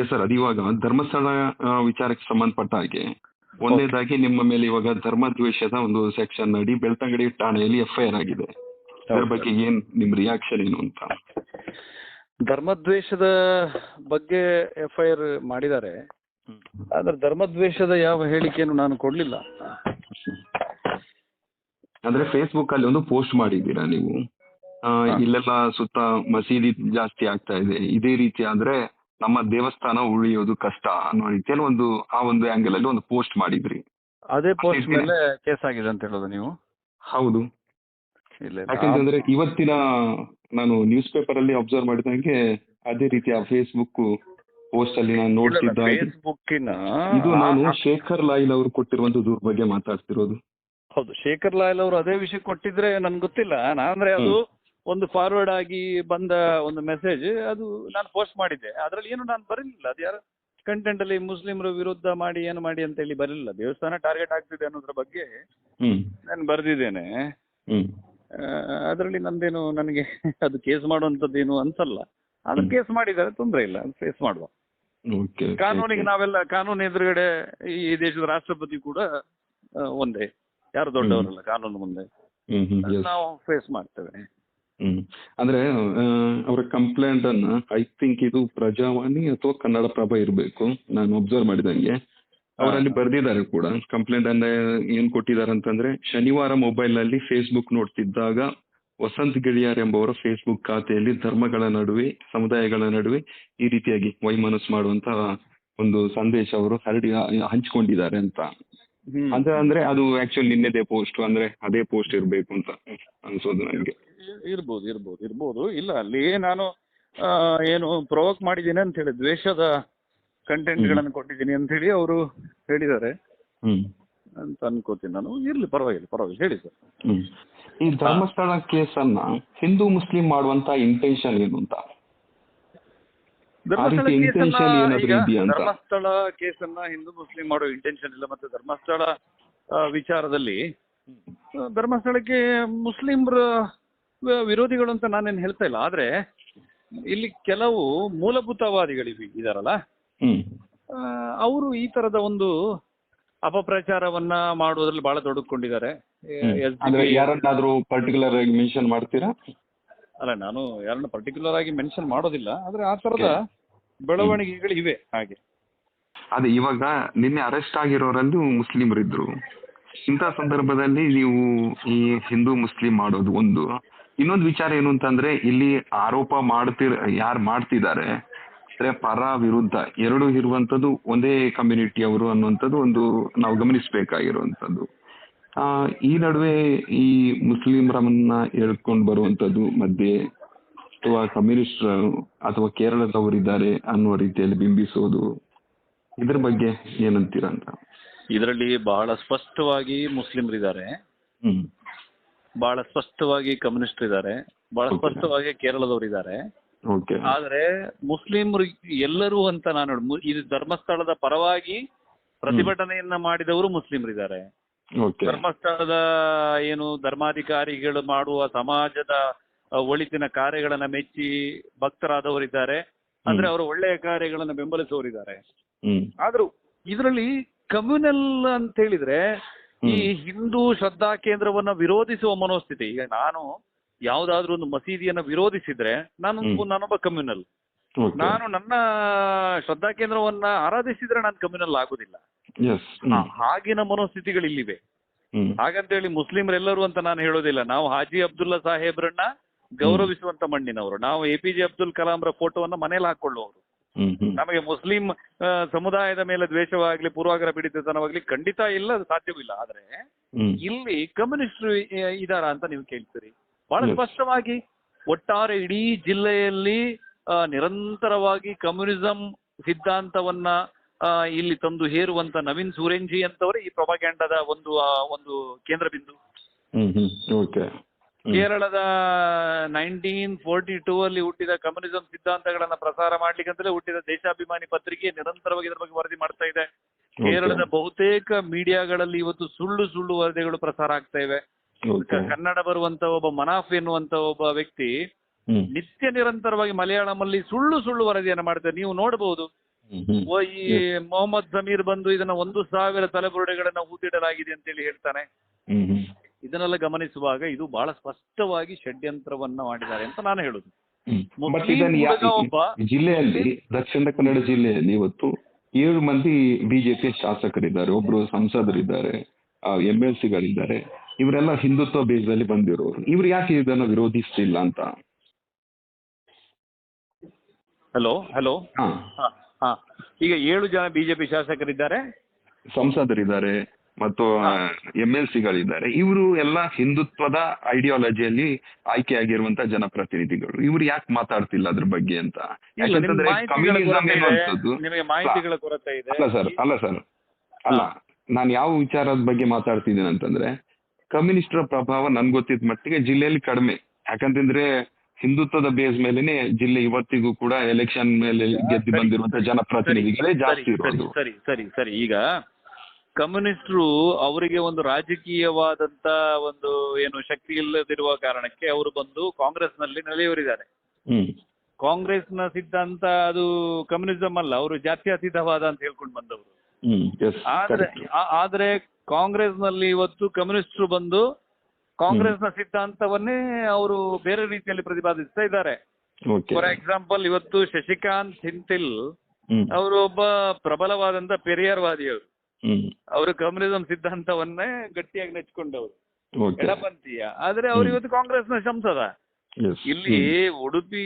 Yes sir ಅದು ಇವಾಗ ಧರ್ಮಸ್ಥಳ ವಿಚಾರಕ್ಕೆ ಸಂಬಂಧಪಟ್ಟ ಹಾಗೆ. ಒಂದೇದಾಗಿ ನಿಮ್ಮ ಮೇಲೆ ಇವಾಗ ಧರ್ಮದ್ವೇಷದ ಒಂದು ಸೆಕ್ಷನ್ ಅಡಿ ಬೆಳ್ತಂಗಡಿ ಠಾಣೆಯಲ್ಲಿ ಎಫ್ಐಆರ್ ಆಗಿದೆ. ಅದರ ಬಗ್ಗೆ ಏನ್ ನಿಮ್ ರಿಯಾಕ್ಷನ್ ಏನು ಅಂತ? ಧರ್ಮದ್ವೇಷದ ಬಗ್ಗೆ ಎಫ್ಐಆರ್ ಮಾಡಿದ್ದಾರೆ. ಆದ್ರೆ ಧರ್ಮದ್ವೇಷದ ಯಾವ ಹೇಳಿಕೆಯನ್ನು ನಾನು ಕೊಡ್ಲಿಲ್ಲ. ಅಂದ್ರೆ ಫೇಸ್ಬುಕ್ ಅಲ್ಲಿ ಒಂದು ಪೋಸ್ಟ್ ಮಾಡಿದ್ದೀರಾ ನೀವು? ಇಲ್ಲೆಲ್ಲ ಸುತ್ತ ಮಸೀದಿ ಜಾಸ್ತಿ ಆಗ್ತಾ ಇದೆ. ಇದೇ ರೀತಿ ಆದ್ರೆ ನಮ್ಮ ದೇವಸ್ಥಾನ ಉಳಿಯೋದು ಕಷ್ಟ ಅನ್ನೋ ರೀತಿಯಲ್ಲಿ ಒಂದು ಆ ಒಂದು ಆಂಗಲ್ ಅಲ್ಲಿ ಒಂದು ಪೋಸ್ಟ್ ಮಾಡಿದ್ರಿ. ಅದೇ ಪೋಸ್ಟ್ ಮೇಲೆ ಕೇಸ್ ಆಗಿದೆ ಅಂತ ಹೇಳೋದು ನೀವು? ಹೌದು. ಯಾಕಂತಂದ್ರೆ ಇವತ್ತಿನ ನಾನು ನ್ಯೂಸ್ ಪೇಪರ್ ಅಲ್ಲಿ ಅಬ್ಸರ್ವ್ ಮಾಡಿದಂಗೆ ಅದೇ ರೀತಿ ಆ ಫೇಸ್ಬುಕ್ ಪೋಸ್ಟ್ ಅಲ್ಲಿ ನಾನು ನೋಡ್ತಿದ್ದ ಇದು ನಾನು ಶೇಖರ್ ಲಾಯಿಲ್ ಅವರು ಕೊಟ್ಟಿರುವಂತ ದೂರ್ ಬಗ್ಗೆ ಮಾತಾಡ್ತಿರೋದು. ಹೌದು ಶೇಖರ್ ಲಾಯಲ್ ಅವರು ಅದೇ ವಿಷಯ ಕೊಟ್ಟಿದ್ರೆ ನನ್ಗೆ ಗೊತ್ತಿಲ್ಲ. ನಾನಂದ್ರೆ ಅದು ಒಂದು ಫಾರ್ವರ್ಡ್ ಆಗಿ ಬಂದ ಒಂದು ಮೆಸೇಜ್ ಅದು ನಾನು ಪೋಸ್ಟ್ ಮಾಡಿದ್ದೆ. ಅದರಲ್ಲಿ ಏನು ನಾನು ಬರಲಿಲ್ಲ. ಅದು ಯಾರು ಕಂಟೆಂಟ್ ಅಲ್ಲಿ ಮುಸ್ಲಿಮರ ವಿರುದ್ಧ ಮಾಡಿ ಏನು ಮಾಡಿ ಅಂತ ಹೇಳಿ ಬರಲಿಲ್ಲ. ದೇವಸ್ಥಾನ ಟಾರ್ಗೆಟ್ ಆಗ್ತಿದೆ ಅನ್ನೋದ್ರ ಬಗ್ಗೆ ಹ್ಮ್. ನಾನು ಬರೆದಿದ್ದೇನೆ. ಅದರಲ್ಲಿ ನಂದೇನು ನನಗೆ ಅದು ಕೇಸ್ ಮಾಡುವಂಥದ್ದೇನು ಅನ್ಸಲ್ಲ. ಅದು ಕೇಸ್ ಮಾಡಿದ್ದಾರೆ ತೊಂದರೆ ಇಲ್ಲ. ಫೇಸ್ ಮಾಡುವ. ಕಾನೂನಿಗೆ ನಾವೆಲ್ಲ ಕಾನೂನು ಎದುರುಗಡೆ ಈ ದೇಶದ ರಾಷ್ಟ್ರಪತಿ ಕೂಡ ಒಂದೇ. ಯಾರು ದೊಡ್ಡವರಲ್ಲ ಕಾನೂನು ಮುಂದೆ. ನಾವು ಫೇಸ್ ಮಾಡ್ತೇವೆ. ಹ್ಮ್. ಅಂದ್ರೆ ಅವರ ಕಂಪ್ಲೇಂಟ್ ಅನ್ನ ಐ ಥಿಂಕ್ ಇದು ಪ್ರಜಾವಾಣಿ ಅಥವಾ ಕನ್ನಡ ಪ್ರಭ ಇರಬೇಕು. ನಾನು ಅಬ್ಸರ್ವ್ ಮಾಡಿದಂಗೆ. ಅವರಲ್ಲಿ ಬರ್ದಿದ್ದಾರೆ ಕೂಡ. ಕಂಪ್ಲೇಂಟ್ ಅಂದ್ರೆ ಏನ್ ಕೊಟ್ಟಿದ್ದಾರೆ ಅಂತಂದ್ರೆ ಶನಿವಾರ ಮೊಬೈಲ್ನಲ್ಲಿ ಫೇಸ್ಬುಕ್ ನೋಡ್ತಿದ್ದಾಗ ವಸಂತ್ ಗಿಳಿಯಾರ್ ಎಂಬವರ ಫೇಸ್ಬುಕ್ ಖಾತೆಯಲ್ಲಿ ಧರ್ಮಗಳ ನಡುವೆ ಸಮುದಾಯಗಳ ನಡುವೆ ಈ ರೀತಿಯಾಗಿ ವೈಮನಸ್ ಮಾಡುವಂತ ಒಂದು ಸಂದೇಶ ಅವರು ಹರಡಿ ಹಂಚಿಕೊಂಡಿದ್ದಾರೆ ಅಂತ. ಅಂತ ಅಂದ್ರೆ ಅದು ಆಕ್ಚುಲಿ ನಿನ್ನೆದೇ ಪೋಸ್ಟ್ ಅಂದ್ರೆ ಅದೇ ಪೋಸ್ಟ್ ಇರಬೇಕು ಅಂತ ಅನ್ಸೋದು ನನಗೆ. ಇರ್ಬೋದು ಇರ್ಬೋದು ಇರ್ಬೋದು. ಇಲ್ಲ ಅಲ್ಲಿ ನಾನು ಏನು ಪ್ರೊವೋಕ್ ಮಾಡಿದ್ದೀನಿ ಅಂತ ಹೇಳಿ ದ್ವೇಷದ ಕಂಟೆಂಟ್ಗಳನ್ನು ಕೊಟ್ಟಿದ್ದೀನಿ ಅಂತ ಹೇಳಿ ಅವರು ಹೇಳಿದ್ದಾರೆ. ಅಂತ ಅನ್ಕೋತೀನಿ ನಾನು. ಇರ್ಲಿ ಪರವಾಗಿಲ್ಲ ಪರವಾಗಿಲ್ಲ ಹೇಳಿ ಸರ್. ಈ ಧರ್ಮಸ್ಥಳ ಕೇಸನ್ನ ಹಿಂದೂ ಮುಸ್ಲಿಂ ಮಾಡುವಂತ ಇಂಟೆನ್ಷನ್ ಏನು ಅಂತ? ಧರ್ಮಸ್ಥಳ ಕೇಸನ್ನ ಹಿಂದೂ ಮುಸ್ಲಿಂ ಮಾಡೋ ಇಂಟೆನ್ಷನ್ ಇಲ್ಲ ಮತ್ತೆ ಧರ್ಮಸ್ಥಳ ವಿಚಾರದಲ್ಲಿ ಧರ್ಮಸ್ಥಳಕ್ಕೆ ಮುಸ್ಲಿಮ್ರ ವಿರೋಧಿಗಳು ಅಂತ ನಾನೇನು ಹೇಳ್ತಾ ಇಲ್ಲ. ಆದ್ರೆ ಇಲ್ಲಿ ಕೆಲವು ಮೂಲಭೂತವಾದಿಗಳು ಇದಾರಲ್ಲ? ಅವರು ಈ ತರದ ಒಂದು ಅಪಪ್ರಚಾರವನ್ನ ಮಾಡುವುದ್ರಲ್ಲಿ ಬಹಳ ತೊಡಗಿಕೊಂಡಿದ್ದಾರೆ. ಯಾರನ್ನಾದ್ರೂ ಪರ್ಟಿಕ್ಯುಲರ್ ಆಗಿ ಮೆನ್ಷನ್ ಮಾಡ್ತೀರಾ? ಅಲ್ಲ ನಾನು ಯಾರನ್ನ ಪರ್ಟಿಕ್ಯುಲರ್ ಆಗಿ ಮೆನ್ಷನ್ ಮಾಡೋದಿಲ್ಲ. ಆದ್ರೆ ಆ ತರದ ಬೆಳವಣಿಗೆಗಳು ಇವೆ ಹಾಗೆ. ಅದೇ ಇವಾಗ ನಿನ್ನೆ ಅರೆಸ್ಟ್ ಆಗಿರೋರಲ್ಲಿ ಮುಸ್ಲಿಮರಿದ್ರು. ಇಂತಹ ಸಂದರ್ಭದಲ್ಲಿ ನೀವು ಈ ಹಿಂದೂ ಮುಸ್ಲಿಂ ಮಾಡೋದು ಒಂದು. ಇನ್ನೊಂದು ವಿಚಾರ ಏನು ಅಂತಂದ್ರೆ ಇಲ್ಲಿ ಆರೋಪ ಮಾಡ್ತಿರ್ ಯಾರು ಮಾಡ್ತಿದ್ದಾರೆ ಅಂದ್ರೆ ಪರ ವಿರುದ್ಧ ಎರಡು ಇರುವಂತದ್ದು ಒಂದೇ ಕಮ್ಯುನಿಟಿ ಅವರು ಅನ್ನುವಂಥದ್ದು ಒಂದು ನಾವು ಗಮನಿಸಬೇಕಾಗಿರುವಂತದ್ದು ಆ ಈ ನಡುವೆ ಈ ಮುಸ್ಲಿಮರನ್ನ ಹೇಳ್ಕೊಂಡು ಬರುವಂತದ್ದು ಮಧ್ಯೆ ಅಥವಾ ಕಮ್ಯುನಿಸ್ಟ್ ಅಥವಾ ಕೇರಳದವರಿದ್ದಾರೆ ಅನ್ನುವ ರೀತಿಯಲ್ಲಿ ಬಿಂಬಿಸೋದು ಇದ್ರ ಬಗ್ಗೆ ಏನಂತೀರ ಅಂತ? ಇದರಲ್ಲಿ ಬಹಳ ಸ್ಪಷ್ಟವಾಗಿ ಮುಸ್ಲಿಮರಿದ್ದಾರೆ. ಹ್ಮ್. ಬಹಳ ಸ್ಪಷ್ಟವಾಗಿ ಕಮ್ಯುನಿಸ್ಟ್ ಇದ್ದಾರೆ. ಬಹಳ. ಸ್ಪಷ್ಟವಾಗಿ ಕೇರಳದವರು ಇದ್ದಾರೆ. ಆದ್ರೆ ಮುಸ್ಲಿಮರು ಎಲ್ಲರೂ ಅಂತ ನಾನು ಇದು ಧರ್ಮಸ್ಥಳದ ಪರವಾಗಿ ಪ್ರತಿಭಟನೆಯನ್ನ ಮಾಡಿದವರು ಮುಸ್ಲಿಮರಿದ್ದಾರೆ ಧರ್ಮಸ್ಥಳದ ಏನು ಧರ್ಮಾಧಿಕಾರಿಗಳು ಮಾಡುವ ಸಮಾಜದ ಒಳಿತಿನ ಕಾರ್ಯಗಳನ್ನ ಮೆಚ್ಚಿ ಭಕ್ತರಾದವರಿದ್ದಾರೆ ಅಂದ್ರೆ ಅವರು ಒಳ್ಳೆಯ ಕಾರ್ಯಗಳನ್ನ ಬೆಂಬಲಿಸುವವರಿದ್ದಾರೆ. ಆದ್ರೂ ಇದರಲ್ಲಿ ಕಮ್ಯುನಲ್ ಅಂತ ಹೇಳಿದ್ರೆ ಈ ಹಿಂದೂ ಶ್ರದ್ಧಾ ಕೇಂದ್ರವನ್ನ ವಿರೋಧಿಸುವ ಮನೋಸ್ಥಿತಿ ಈಗ ನಾನು ಯಾವ್ದಾದ್ರು ಒಂದು ಮಸೀದಿಯನ್ನ ವಿರೋಧಿಸಿದ್ರೆ ನಾನು. ನಾನೊಬ್ಬ ಕಮ್ಯುನಲ್. ನಾನು ನನ್ನ ಶ್ರದ್ಧಾ ಕೇಂದ್ರವನ್ನ ಆರಾಧಿಸಿದ್ರೆ ನಾನು ಕಮ್ಯುನಲ್ ಆಗುದಿಲ್ಲ. ಹಾಗಿನ ಮನೋಸ್ಥಿತಿಗಳು ಇಲ್ಲಿವೆ ಹೇಳಿ ಹಾಗಂತೇಳಿ ಮುಸ್ಲಿಮರೆಲ್ಲರೂ ಅಂತ ನಾನು ಹೇಳೋದಿಲ್ಲ. ನಾವು ಹಾಜಿ ಅಬ್ದುಲ್ಲಾ ಸಾಹೇಬ್ರನ್ನ ಗೌರವಿಸುವಂತ ಮಣ್ಣಿನವರು. ನಾವು ಎ ಪಿ ಜೆ ಅಬ್ದುಲ್ ಕಲಾಂರ ಫೋಟೋವನ್ನ ಮನೇಲಿ ಹಾಕೊಳ್ಳುವವರು ನಮಗೆ ಮುಸ್ಲಿಂ ಸಮುದಾಯದ ಮೇಲೆ ದ್ವೇಷವಾಗ್ಲಿ ಪೂರ್ವಾಗ್ರಹ ಪೀಡಿತತನವಾಗ್ಲಿ ಖಂಡಿತ ಇಲ್ಲ ಅದು ಸಾಧ್ಯವೂ ಇಲ್ಲ. ಆದ್ರೆ ಇಲ್ಲಿ ಕಮ್ಯುನಿಸ್ಟ್ ಇದಾರ ಅಂತ ನೀವು ಕೇಳ್ತೀರಿ. ಬಹಳ. ಸ್ಪಷ್ಟವಾಗಿ ಒಟ್ಟಾರೆ ಇಡೀ ಜಿಲ್ಲೆಯಲ್ಲಿ ನಿರಂತರವಾಗಿ ಕಮ್ಯುನಿಸಂ ಸಿದ್ಧಾಂತವನ್ನ ಇಲ್ಲಿ ತಂದು ಹೇರುವಂತ ನವೀನ್ ಸೂರೆಂಜಿ ಅಂತವರೇ ಈ ಪ್ರಭಾಗ್ಯಾಂಡದ ಒಂದು ಒಂದು ಕೇಂದ್ರ ಬಿಂದು. Hmm hmm. ಓಕೆ. ಕೇರಳದ ನೈನ್ಟೀನ್ ಫೋರ್ಟಿ ಟೂ ಅಲ್ಲಿ ಹುಟ್ಟಿದ ಕಮ್ಯುನಿಸಂ ಸಿದ್ಧಾಂತಗಳನ್ನ ಪ್ರಸಾರ ಮಾಡ್ಲಿಕ್ಕಂತಲೇ ಹುಟ್ಟಿದ ದೇಶಾಭಿಮಾನಿ ಪತ್ರಿಕೆ ನಿರಂತರವಾಗಿ ಇದರ ಬಗ್ಗೆ ವರದಿ ಮಾಡ್ತಾ ಇದೆ. ಕೇರಳದ ಬಹುತೇಕ ಮೀಡಿಯಾಗಳಲ್ಲಿ ಇವತ್ತು ಸುಳ್ಳು ಸುಳ್ಳು ವರದಿಗಳು ಪ್ರಸಾರ ಆಗ್ತಾ ಇವೆ. ಕನ್ನಡ ಬರುವಂತ ಒಬ್ಬ ಮನಾಫ್ ಎನ್ನುವಂತ ಒಬ್ಬ ವ್ಯಕ್ತಿ ನಿತ್ಯ ನಿರಂತರವಾಗಿ ಮಲಯಾಳಮಲ್ಲಿ ಸುಳ್ಳು ಸುಳ್ಳು ವರದಿಯನ್ನು ಮಾಡ್ತಾರೆ ನೀವು ನೋಡಬಹುದು ಈ ಮೊಹಮ್ಮದ್ ಸಮೀರ್ ಬಂದು ಇದನ್ನ ಒಂದು ಸಾವಿರ ತಲೆಬುರುಡೆಗಳನ್ನ ಊದಿಡಲಾಗಿದೆ ಅಂತೇಳಿ ಹೇಳ್ತಾನೆ. ಇದನ್ನೆಲ್ಲ ಗಮನಿಸುವಾಗ ಇದು ಬಹಳ ಸ್ಪಷ್ಟವಾಗಿ ಷಡ್ಯಂತ್ರವನ್ನ ಮಾಡಿದ್ದಾರೆ ಅಂತ ನಾನು ಹೇಳುದು. ಒಬ್ಬ ಜಿಲ್ಲೆಯಲ್ಲಿ ದಕ್ಷಿಣ ಕನ್ನಡ ಜಿಲ್ಲೆಯಲ್ಲಿ ಇವತ್ತು ಏಳು ಮಂದಿ ಬಿಜೆಪಿ ಶಾಸಕರಿದ್ದಾರೆ ಒಬ್ರು ಸಂಸದರಿದ್ದಾರೆ ಎಂ ಎಲ್ ಸಿಗಳಿದ್ದಾರೆ ಇವರೆಲ್ಲ ಹಿಂದುತ್ವ ಬೇಸಲ್ಲಿ ಬಂದಿರೋರು. ಇವ್ರು ಯಾಕೆ ಇದನ್ನು ವಿರೋಧಿಸ್ತಿಲ್ಲ ಅಂತ? ಹಲೋ ಹಲೋ ಹಾ. ಹಾ ಹಾ. ಈಗ ಏಳು ಜನ ಬಿಜೆಪಿ ಶಾಸಕರಿದ್ದಾರೆ. ಸಂಸದರಿದ್ದಾರೆ. ಮತ್ತು ಎಂ ಎಲ್ ಸಿಗಳಿದ್ದಾರೆ ಇವರು ಎಲ್ಲ ಹಿಂದುತ್ವದ ಐಡಿಯಾಲಜಿಯಲ್ಲಿ ಆಯ್ಕೆಯಾಗಿರುವಂತ ಜನಪ್ರತಿನಿಧಿಗಳು. ಇವ್ರು ಯಾಕೆ ಮಾತಾಡ್ತಿಲ್ಲ ಅದ್ರ ಬಗ್ಗೆ ಅಂತ? ಯಾಕಂತಂದ್ರೆ ಕಮ್ಯುನಿಸಂ ಎನ್ನುವಂಥದ್ದು ಅಲ್ಲ ಸರ್ ಅಲ್ಲ ಸರ್. ಅಲ್ಲ ನಾನು ಯಾವ ವಿಚಾರದ ಬಗ್ಗೆ ಮಾತಾಡ್ತಿದ್ದೀನಿ ಅಂತಂದ್ರೆ ಕಮ್ಯುನಿಸ್ಟರ ಪ್ರಭಾವ ನನ್ಗೆ ಗೊತ್ತಿದ್ದ ಮಟ್ಟಿಗೆ ಜಿಲ್ಲೆಯಲ್ಲಿ ಕಡಿಮೆ. ಯಾಕಂತಂದ್ರೆ ಹಿಂದುತ್ವದ ಬೇಸ್ ಮೇಲೆನೆ ಜಿಲ್ಲೆ ಇವತ್ತಿಗೂ ಕೂಡ ಎಲೆಕ್ಷನ್ ಮೇಲೆ ಗೆದ್ದು ಬಂದಿರುವಂತಹ ಜನಪ್ರತಿನಿಧಿಗಳೇ ಜಾಸ್ತಿ ಇರೋದು. ಸರಿ ಸರಿ ಸರಿ. ಈಗ ಕಮ್ಯುನಿಸ್ಟರು ಅವರಿಗೆ ಒಂದು ರಾಜಕೀಯವಾದಂತ ಒಂದು ಏನು ಶಕ್ತಿ ಇಲ್ಲದಿರುವ ಕಾರಣಕ್ಕೆ ಅವರು ಬಂದು ಕಾಂಗ್ರೆಸ್ನಲ್ಲಿ ನೆಲೆಯೂರಿದ್ದಾರೆ. ಕಾಂಗ್ರೆಸ್ ಕಾಂಗ್ರೆಸ್ನ ಸಿದ್ಧಾಂತ ಅದು ಕಮ್ಯುನಿಸಂ ಅಲ್ಲ ಅವರು ಜಾತ್ಯತೀತವಾದ ಅಂತ ಹೇಳ್ಕೊಂಡು ಬಂದವರು. ಆದ್ರೆ ಆದ್ರೆ ಕಾಂಗ್ರೆಸ್ನಲ್ಲಿ ಕಾಂಗ್ರೆಸ್ನಲ್ಲಿ ಇವತ್ತು ಕಮ್ಯುನಿಸ್ಟ್ರು ಬಂದು ಕಾಂಗ್ರೆಸ್ನ ಸಿದ್ಧಾಂತವನ್ನೇ ಅವರು ಬೇರೆ ರೀತಿಯಲ್ಲಿ ಪ್ರತಿಪಾದಿಸ್ತಾ ಇದ್ದಾರೆ. ಫಾರ್ ಎಕ್ಸಾಂಪಲ್ ಇವತ್ತು ಶಶಿಕಾಂತ್ ಸಿಂತಿಲ್ ಅವರು ಒಬ್ಬ ಪ್ರಬಲವಾದಂತ ಪೆರಿಯಾರ್ವಾದಿಯವರು. ಅವರು ಕಮ್ಯುನಿಸಂ ಸಿದ್ಧಾಂತವನ್ನೇ ಗಟ್ಟಿಯಾಗಿ ನೆಚ್ಕೊಂಡವರು ಎಡಪಂಥೀಯ. ಆದ್ರೆ ಅವ್ರು ಇವತ್ತು ಕಾಂಗ್ರೆಸ್ನ ಸಂಸದ ಎಸ್ ಇಲ್ಲಿ ಉಡುಪಿ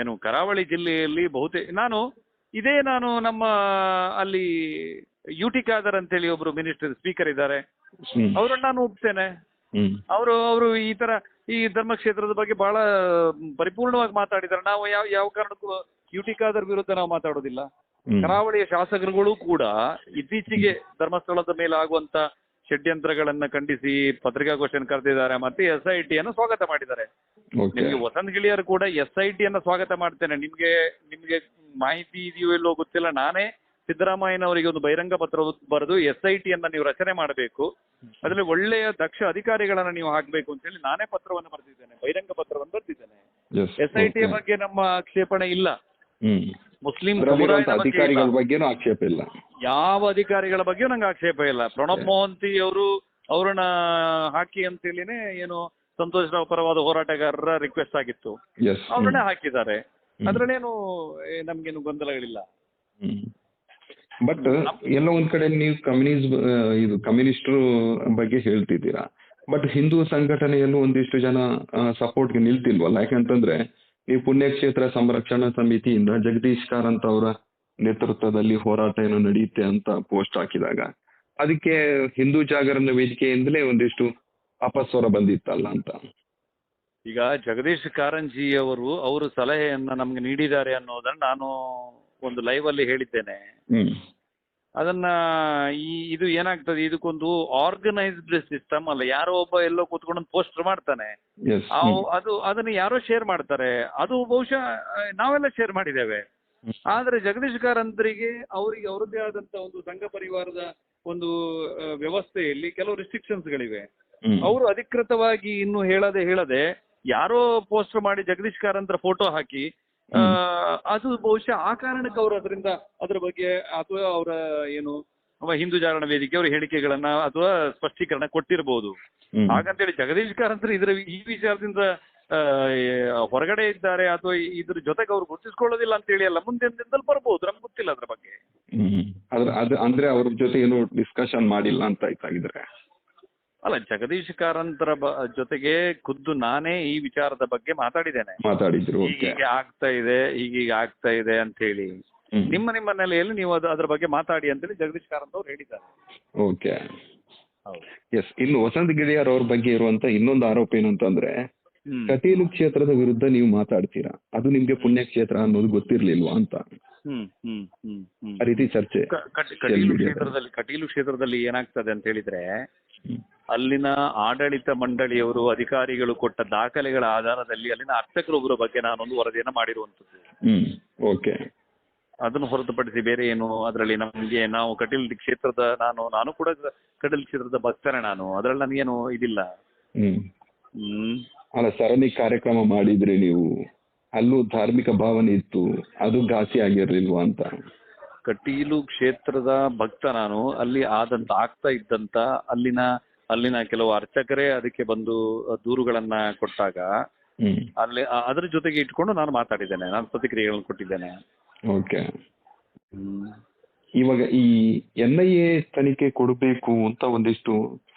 ಏನು ಕರಾವಳಿ ಜಿಲ್ಲೆಯಲ್ಲಿ ಬಹುತೇಕ ನಾನು ಇದೇ ನಾನು ನಮ್ಮ ಅಲ್ಲಿ ಯು ಟಿ ಖಾದರ್ ಅಂತೇಳಿ ಒಬ್ರು ಮಿನಿಸ್ಟರ್ ಸ್ಪೀಕರ್ ಇದ್ದಾರೆ. ಅವರನ್ನ ನಾನು ಒಪ್ತೇನೆ. ಅವರು ಅವರು ಈ ತರ ಈ ಧರ್ಮಕ್ಷೇತ್ರದ ಬಗ್ಗೆ ಬಹಳ ಪರಿಪೂರ್ಣವಾಗಿ ಮಾತಾಡಿದಾರೆ ನಾವು ಯಾವ ಯಾವ ಕಾರಣಕ್ಕೂ ಯು ಟಿ ಖಾದರ್ ವಿರುದ್ಧ ನಾವು ಮಾತಾಡೋದಿಲ್ಲ. ಕರಾವಳಿಯ ಶಾಸಕರುಗಳು ಕೂಡ ಇತ್ತೀಚೆಗೆ ಧರ್ಮಸ್ಥಳದ ಮೇಲೆ ಆಗುವಂತ ಷಡ್ಯಂತ್ರಗಳನ್ನ ಖಂಡಿಸಿ ಪತ್ರಿಕಾಗೋಷ್ಠಿಯನ್ನು ಕರೆದಿದ್ದಾರೆ ಮತ್ತೆ ಎಸ್ ಐ ಟಿಯನ್ನು ಸ್ವಾಗತ ಮಾಡಿದ್ದಾರೆ. ನಿಮಗೆ ವಸಂತ ಗಿಳಿಯರು ಕೂಡ ಎಸ್ ಐ ಟಿ ಅನ್ನ ಸ್ವಾಗತ ಮಾಡ್ತೇನೆ. ನಿಮ್ಗೆ ನಿಮ್ಗೆ ಮಾಹಿತಿ ಇದೆಯೋ ಇಲ್ಲೋ ಗೊತ್ತಿಲ್ಲ. ನಾನೇ ಸಿದ್ದರಾಮಯ್ಯನವರಿಗೆ ಒಂದು ಬಹಿರಂಗ ಪತ್ರ ಬರೆದು ಎಸ್ ಐ ಟಿ ಅನ್ನ ನೀವು ರಚನೆ ಮಾಡಬೇಕು. ಅದರಲ್ಲಿ ಒಳ್ಳೆಯ ದಕ್ಷ ಅಧಿಕಾರಿಗಳನ್ನ ನೀವು ಹಾಕಬೇಕು ಅಂತ ಹೇಳಿ ನಾನೇ ಪತ್ರವನ್ನು ಬರೆದಿದ್ದೇನೆ. ಬಹಿರಂಗ ಪತ್ರವನ್ನು ಬರೆದಿದ್ದೇನೆ. ಎಸ್ ಐ ಟಿಯ ಬಗ್ಗೆ ನಮ್ಮ ಆಕ್ಷೇಪಣೆ ಇಲ್ಲ. ಮುಸ್ಲಿಂ ಅಧಿಕಾರಿಗಳ. ಬಗ್ಗೆನೂ ಆಕ್ಷೇಪ ಇಲ್ಲ. ಯಾವ ಅಧಿಕಾರಿಗಳ ಬಗ್ಗೆ ನಂಗೆ ಆಕ್ಷೇಪ ಇಲ್ಲ. ಪ್ರಣಬ್ ಮೋಹಂತಿ ಅವರು ಅವ್ರನ್ನ ಹಾಕಿ ಅಂತೇಳಿನೇ ಏನು ಸಂತೋಷ್ ರಾವ್ ಪರವಾದ ಹೋರಾಟಗಾರರ ರಿಕ್ವೆಸ್ಟ್ ಆಗಿತ್ತು. ಅವ್ರನ್ನೇ ಹಾಕಿದ್ದಾರೆ. ಅದ್ರಲ್ಲೇನು ನಮ್ಗೇನು ಗೊಂದಲಗಳಿಲ್ಲ. ಬಟ್ ಎಲ್ಲ ಒಂದ್ ಕಡೆ ನೀವು ಕಮ್ಯುನಿಸ್ ಇದು ಕಮ್ಯುನಿಸ್ಟ್ ಬಗ್ಗೆ ಹೇಳ್ತಿದ್ದೀರಾ. ಬಟ್ ಹಿಂದೂ ಸಂಘಟನೆಯಲ್ಲೂ ಒಂದಿಷ್ಟು ಜನ ಸಪೋರ್ಟ್ಗೆ ನಿಲ್ತಿಲ್ವಲ್ಲ? ಯಾಕಂತಂದ್ರೆ ನೀವು ಪುಣ್ಯಕ್ಷೇತ್ರ ಸಂರಕ್ಷಣಾ ಸಮಿತಿಯಿಂದ ಜಗದೀಶ್ ಕಾರಂತ್ ಅವರ ನೇತೃತ್ವದಲ್ಲಿ ಹೋರಾಟ ಏನು ನಡೆಯುತ್ತೆ ಅಂತ ಪೋಸ್ಟ್ ಹಾಕಿದಾಗ. ಅದಕ್ಕೆ ಹಿಂದೂ ಜಾಗರಣ ವೇದಿಕೆಯಿಂದಲೇ ಒಂದಿಷ್ಟು ಅಪಸ್ವರ ಬಂದಿತ್ತಲ್ಲ ಅಂತ. ಈಗ ಜಗದೀಶ್ ಕಾರಂಜಿ ಅವರು ಅವರು ಸಲಹೆಯನ್ನ ನಮ್ಗೆ ನೀಡಿದ್ದಾರೆ ಅನ್ನೋದನ್ನ ನಾನು ಒಂದು ಲೈವ್ ಅಲ್ಲಿ ಹೇಳಿದ್ದೇನೆ. ಅದನ್ನ ಈ ಇದು ಏನಾಗ್ತದೆ ಇದಕ್ಕೊಂದು ಆರ್ಗನೈಸ್ಡ್ ಸಿಸ್ಟಮ್ ಅಲ್ಲ ಯಾರೋ ಒಬ್ಬ ಎಲ್ಲೋ ಕೂತ್ಕೊಂಡು ಪೋಸ್ಟರ್ ಮಾಡ್ತಾನೆ. ಅದು ಅದನ್ನ ಯಾರೋ ಶೇರ್ ಮಾಡ್ತಾರೆ. ಅದು ಬಹುಶಃ ನಾವೆಲ್ಲ ಶೇರ್ ಮಾಡಿದ್ದೇವೆ. ಆದ್ರೆ ಜಗದೀಶ್ ಕಾರಂತರಿಗೆ ಅವರಿಗೆ ಅವರದ್ದೇ ಆದಂತ ಒಂದು ಸಂಘ ಪರಿವಾರದ ಒಂದು ವ್ಯವಸ್ಥೆಯಲ್ಲಿ ಕೆಲವು ರಿಸ್ಟ್ರಿಕ್ಷನ್ಸ್ ಗಳಿವೆ. ಅವರು ಅಧಿಕೃತವಾಗಿ ಇನ್ನು ಹೇಳದೆ ಹೇಳದೆ ಯಾರೋ ಪೋಸ್ಟರ್ ಮಾಡಿ ಜಗದೀಶ್ ಕಾರಂತರ ಫೋಟೋ ಹಾಕಿ ಅದು ಬಹುಶಃ ಆ ಕಾರಣಕ್ಕೆ ಅವರು ಅದರಿಂದ ಅದರ ಬಗ್ಗೆ ಅಥವಾ ಅವರ ಏನು ಅವ ಹಿಂದೂ ಜಾಗರಣ ವೇದಿಕೆ ಅವರ ಹೇಳಿಕೆಗಳನ್ನ ಅಥವಾ ಸ್ಪಷ್ಟೀಕರಣ ಕೊಟ್ಟಿರಬಹುದು ಹಾಗಂತೇಳಿ ಜಗದೀಶ್ ಕಾರಂತರು ಇದರ ಈ ವಿಚಾರದಿಂದ ಆ, ಹೊರಗಡೆ ಇದ್ದಾರೆ ಅಥವಾ ಇದ್ರ ಜೊತೆಗೆ ಅವ್ರು ಗುರುತಿಸ್ಕೊಳ್ಳೋದಿಲ್ಲ ಅಂತ ಹೇಳಿ ಅಲ್ಲ ಮುಂದಿನ ದಿನದಲ್ಲಿ ಬರ್ಬೋದು ನಮ್ಗೆ ಗೊತ್ತಿಲ್ಲ ಅದ್ರ ಬಗ್ಗೆ. ಹ್ಮ್. ಅದ್ರ ಅದು ಅಂದ್ರೆ ಅವ್ರ ಜೊತೆ ಏನು ಡಿಸ್ಕಷನ್ ಮಾಡಿಲ್ಲ ಅಂತ ಆಯ್ತಾಗಿದ್ರೆ ಅಲ್ಲ ಜಗದೀಶ್ ಕಾರಂತರ ಜೊತೆಗೆ ಖುದ್ದು ನಾನೇ ಈ ವಿಚಾರದ ಬಗ್ಗೆ ಮಾತಾಡಿದ್ದೇನೆ. ಮಾತಾಡಿದ್ರು ಹೀಗೆ ಆಗ್ತಾ ಇದೆ ಹೀಗೀಗ ಆಗ್ತಾ ಇದೆ ಅಂತ ಹೇಳಿ ನಿಮ್ಮ ನಿಮ್ಮ ನೆಲೆಯಲ್ಲಿ ನೀವು ಅದು ಅದ್ರ ಬಗ್ಗೆ ಮಾತಾಡಿ ಅಂತೇಳಿ ಜಗದೀಶ್ ಕಾರಂತ ಅವ್ರು ಹೇಳಿದ್ದಾರೆ. ಓಕೆ. ಎಸ್ ಇನ್ನು ವಸಂತ ಗಿಳಿಯರ್ ಅವ್ರ ಬಗ್ಗೆ ಇರುವಂತ ಇನ್ನೊಂದು ಆರೋಪ ಏನು ಅಂತಂದ್ರೆ ಕಟೀಲು ಕ್ಷೇತ್ರದ ವಿರುದ್ಧ ನೀವು ಮಾತಾಡ್ತೀರಾ? ಅದು ನಿಮ್ಗೆ ಪುಣ್ಯಕ್ಷೇತ್ರ ಅನ್ನೋದು ಗೊತ್ತಿರ್ಲಿಲ್ವಾ ಅಂತ. ಹ್ಮ್ ಹ್ಮ್ ಹ್ಮ್ ಹ್ಮ್. ಆ ರೀತಿ ಚರ್ಚೆ ಕಟೀಲು ಕ್ಷೇತ್ರದಲ್ಲಿ ಕಟೀಲು ಕ್ಷೇತ್ರದಲ್ಲಿ ಏನಾಗ್ತದೆ ಅಂತ ಹೇಳಿದ್ರೆ. ಅಲ್ಲಿನ ಆಡಳಿತ ಮಂಡಳಿಯವರು ಅಧಿಕಾರಿಗಳು ಕೊಟ್ಟ ದಾಖಲೆಗಳ ಆಧಾರದಲ್ಲಿ ಅಲ್ಲಿನ ಅರ್ಚಕರೊಬ್ಬರ ಬಗ್ಗೆ ನಾನೊಂದು ವರದಿಯನ್ನು ಮಾಡಿರುವಂತದ್ದು ಹ್ಮ್ ಓಕೆ. ಅದನ್ನು ಹೊರತುಪಡಿಸಿ ಬೇರೆ ಏನು ಅದರಲ್ಲಿ ನಮಗೆ ನಾವು ಕಟೀಲ್ ಕ್ಷೇತ್ರದ ನಾನು ನಾನು ಕೂಡ ಕಟೀಲ್ ಕ್ಷೇತ್ರದ ಭಕ್ತನೇ ನಾನು. ಅದರಲ್ಲಿ ನನಗೇನು ಇದಿಲ್ಲ. ಹ್ಮ್. ಹ್ಮ್. ಅಲ್ಲ ಸರಣಿ ಕಾರ್ಯಕ್ರಮ ಮಾಡಿದ್ರಿ ನೀವು ಅಲ್ಲೂ ಧಾರ್ಮಿಕ ಭಾವನೆ ಇತ್ತು ಅದು ಘಾಸಿ ಆಗಿರ್ಲಿಲ್ವಾ ಅಂತ? ಕಟೀಲು ಕ್ಷೇತ್ರದ ಭಕ್ತ ನಾನು. ಅಲ್ಲಿ ಆದಂತ ಆಗ್ತಾ ಇದ್ದಂತ ಅಲ್ಲಿನ ಅಲ್ಲಿನ ಕೆಲವು ಅರ್ಚಕರೇ ಅದಕ್ಕೆ ಬಂದು ದೂರುಗಳನ್ನ ಕೊಟ್ಟಾಗ ಅಲ್ಲಿ ಅದ್ರ ಜೊತೆಗೆ ಇಟ್ಕೊಂಡು ನಾನು ಮಾತಾಡಿದ್ದೇನೆ ನಾನು ಪ್ರತಿಕ್ರಿಯೆಗಳನ್ನು ಕೊಟ್ಟಿದ್ದೇನೆ. ಓಕೆ. ಇವಾಗ ಈ ಎನ್ ಐ ಎ ತನಿಖೆ ಕೊಡಬೇಕು ಅಂತ ಒಂದಿಷ್ಟು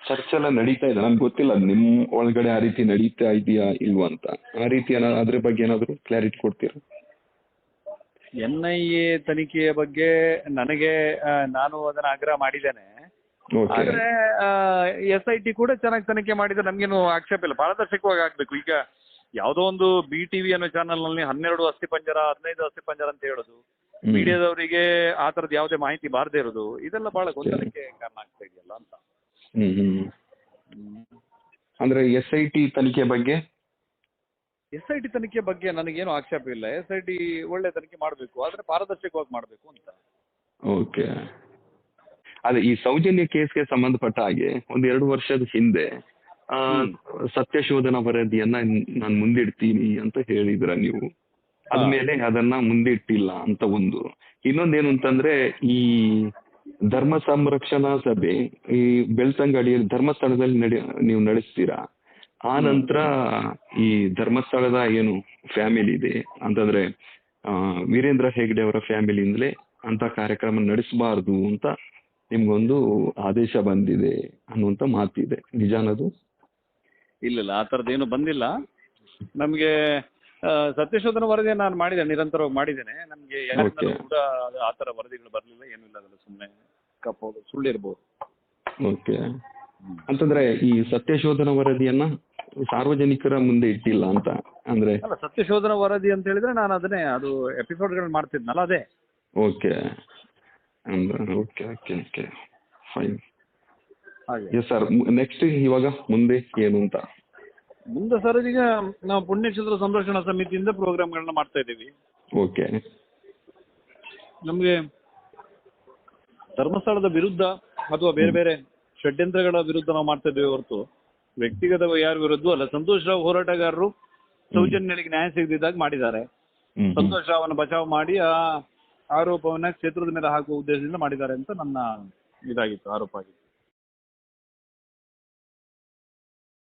ಚರ್ಚೆ ಎಲ್ಲ ನಡೀತಾ ಇದೆ. ನನ್ಗೆ ಗೊತ್ತಿಲ್ಲ ನಿಮ್ ಒಳಗಡೆ ಆ ರೀತಿ ನಡೀತಾ ಇದೆಯಾ ಇಲ್ವಾ ಅಂತ. ಆ ರೀತಿ ಅದ್ರ ಬಗ್ಗೆ ಏನಾದ್ರು ಕ್ಲಾರಿಟಿ ಕೊಡ್ತೀರಾ? ಎನ್ ಐ ಎ ತನಿಖೆಯ ಬಗ್ಗೆ ನನಗೆ ನಾನು ಅದನ್ನ ಆಗ್ರಹ ಮಾಡಿದ್ದೇನೆ. ಆದ್ರೆ ಎಸ್ ಐ ಟಿ ಕೂಡ ಚೆನ್ನಾಗಿ ತನಿಖೆ ಮಾಡಿದ್ರೆ ನಮ್ಗೇನು ಆಕ್ಷೇಪ ಇಲ್ಲ. ಪಾರದರ್ಶಕವಾಗಿ ಆಗ್ಬೇಕು. ಈಗ ಯಾವುದೋ ಒಂದು ಬಿ ಟಿವಿ ಅನ್ನೋ ಚಾನಲ್ನಲ್ಲಿ ಹನ್ನೆರಡು ಅಸ್ಥಿಪಂಜರ ಹದಿನೈದು ಅಸ್ಥಿಪಂಜರ ಅಂತ ಹೇಳೋದು. ಮೀಡಿಯಾದವರಿಗೆ ಆ ತರದ ಯಾವುದೇ ಮಾಹಿತಿ ಬಾರದೇ ಇರೋದು ಇದೆಲ್ಲ ಬಹಳ ಗೊಂದಲಕ್ಕೆ ಕಾರಣ ಆಗ್ತಾ ಇದೆಯಲ್ಲ ಅಂತ. ಅಂದ್ರೆ ಎಸ್ ಐ ಟಿ ತನಿಖೆ ಬಗ್ಗೆ? ಎಸ್ ಐ ಟಿ ತನಿಖೆ ಬಗ್ಗೆ ನನಗೇನು ಆಕ್ಷೇಪ ಇಲ್ಲ. ಎಸ್ ಐ ಟಿ ಒಳ್ಳೆ ತನಿಖೆ ಮಾಡಬೇಕು. ಆದ್ರೆ ಪಾರದರ್ಶಕವಾಗಿ ಮಾಡಬೇಕು ಅಂತ. ಓಕೆ ಅದೇ ಈ ಸೌಜನ್ಯ ಕೇಸ್ಗೆ ಸಂಬಂಧಪಟ್ಟ ಹಾಗೆ ಒಂದ್ ಎರಡು ವರ್ಷದ ಹಿಂದೆ ಆ, ಸತ್ಯಶೋಧನಾ ವರದಿಯನ್ನ ನಾನು ಮುಂದಿಡ್ತೀನಿ ಅಂತ ಹೇಳಿದ್ರ ನೀವು. ಅದ್ಮೇಲೆ ಅದನ್ನ ಮುಂದಿಟ್ಟಿಲ್ಲ ಅಂತ ಒಂದು. ಇನ್ನೊಂದೇನು ಅಂತಂದ್ರೆ ಈ ಧರ್ಮ ಸಂರಕ್ಷಣಾ ಸಭೆ ಈ ಬೆಳ್ತಂಗಡಿ ಧರ್ಮಸ್ಥಳದಲ್ಲಿ ನಡೆ ನೀವು ನಡೆಸ್ತೀರಾ? ಆ ನಂತರ ಈ ಧರ್ಮಸ್ಥಳದ ಏನು ಫ್ಯಾಮಿಲಿ ಇದೆ ಅಂತಂದ್ರೆ ಆ, ವೀರೇಂದ್ರ ಹೆಗ್ಡೆ ಅವರ ಫ್ಯಾಮಿಲಿಯಿಂದಲೇ ಅಂತ ಕಾರ್ಯಕ್ರಮ ನಡೆಸಬಾರ್ದು ಅಂತ ನಿಮ್ಗೊಂದು ಆದೇಶ ಬಂದಿದೆ ಅನ್ನುವಂತ ಮಾತಿದೆ. ನಿಜಾನದು ಇಲ್ಲ ಇಲ್ಲ ಆ ಥರದ್ದು ಏನು ಬಂದಿಲ್ಲ. ನಮಗೆ ಸತ್ಯಶೋಧನ ವರದಿ ನಾನು ಮಾಡಿದೆ ನಿರಂತರವಾಗಿ ಮಾಡಿದ್ದೇನೆ. ನಮಗೆ. ಕೂಡ ಆ ಥರ ವರದಿಗಳು ಬರಲಿಲ್ಲ ಏನೂ ಇಲ್ಲ ಅದೆಲ್ಲ ಸುಮ್ಮನೆ ಕಪ್ಪೋದು ಸುಳ್ಳಿರ್ಬೋದು ಓಕೆ ಅಂತಂದ್ರೆ ಈ ಸತ್ಯಶೋಧನ ವರದಿಯನ್ನ ಸಾರ್ವಜನಿಕರ ಮುಂದೆ ಇಟ್ಟಿಲ್ಲ ಅಂತ ಅಂದ್ರೆ? ಅಲ್ಲ ಸತ್ಯಶೋಧನ ವರದಿ ಅಂತ ಹೇಳಿದ್ರೆ ನಾನು ಅದನ್ನೇ ಅದು ಎಪಿಸೋಡ್ಗಳು ಮಾಡ್ತಿದ್ನಲ್ಲ ಅದೇ. Okay okay okay okay fine yes sir next ಇವಾಗ ಮುಂದೆ ಏನು ಅಂತ? ಮುಂದೆ ಸರ್ ಈಗ ನಾವು ಪುಣ್ಯಕ್ಷೇತ್ರ ಸಂರಕ್ಷಣಾ ಸಮಿತಿಯಿಂದ ಪ್ರೋಗ್ರಾಮ್ಗಳನ್ನ ಮಾಡ್ತಾ ಇದ್ದೀವಿ. ಓಕೆ ನಮಗೆ ಧರ್ಮಸ್ಥಳದ ವಿರುದ್ಧ ಅಥವಾ ಬೇರೆ ಬೇರೆ ಷಡ್ಯಂತ್ರಗಳ ವಿರುದ್ಧ ನಾವು ಮಾಡ್ತಾ ಇದ್ದೇವೆ ಹೊರತು ವ್ಯಕ್ತಿಗತ ಯಾರ ವಿರುದ್ಧ ಅಲ್ಲ. ಸಂತೋಷ್ ರಾವ್ ಹೋರಾಟಗಾರರು ಸೌಜನ್ಯಗಳಿಗೆ ನ್ಯಾಯ ಸಿಗದಿದ್ದಾಗ ಮಾಡಿದ್ದಾರೆ. ಸಂತೋಷ್ ರಾವ್ ಬಚಾವ್ ಮಾಡಿ ಆ ಆರೋಪವನ್ನ ಕ್ಷೇತ್ರದ ಮೇಲೆ ಹಾಕುವ ಉದ್ದೇಶದಿಂದ ಮಾಡಿದ್ದಾರೆ ಅಂತ ನನ್ನ ಇದಾಗಿತ್ತು ಆರೋಪ ಆಗಿತ್ತು.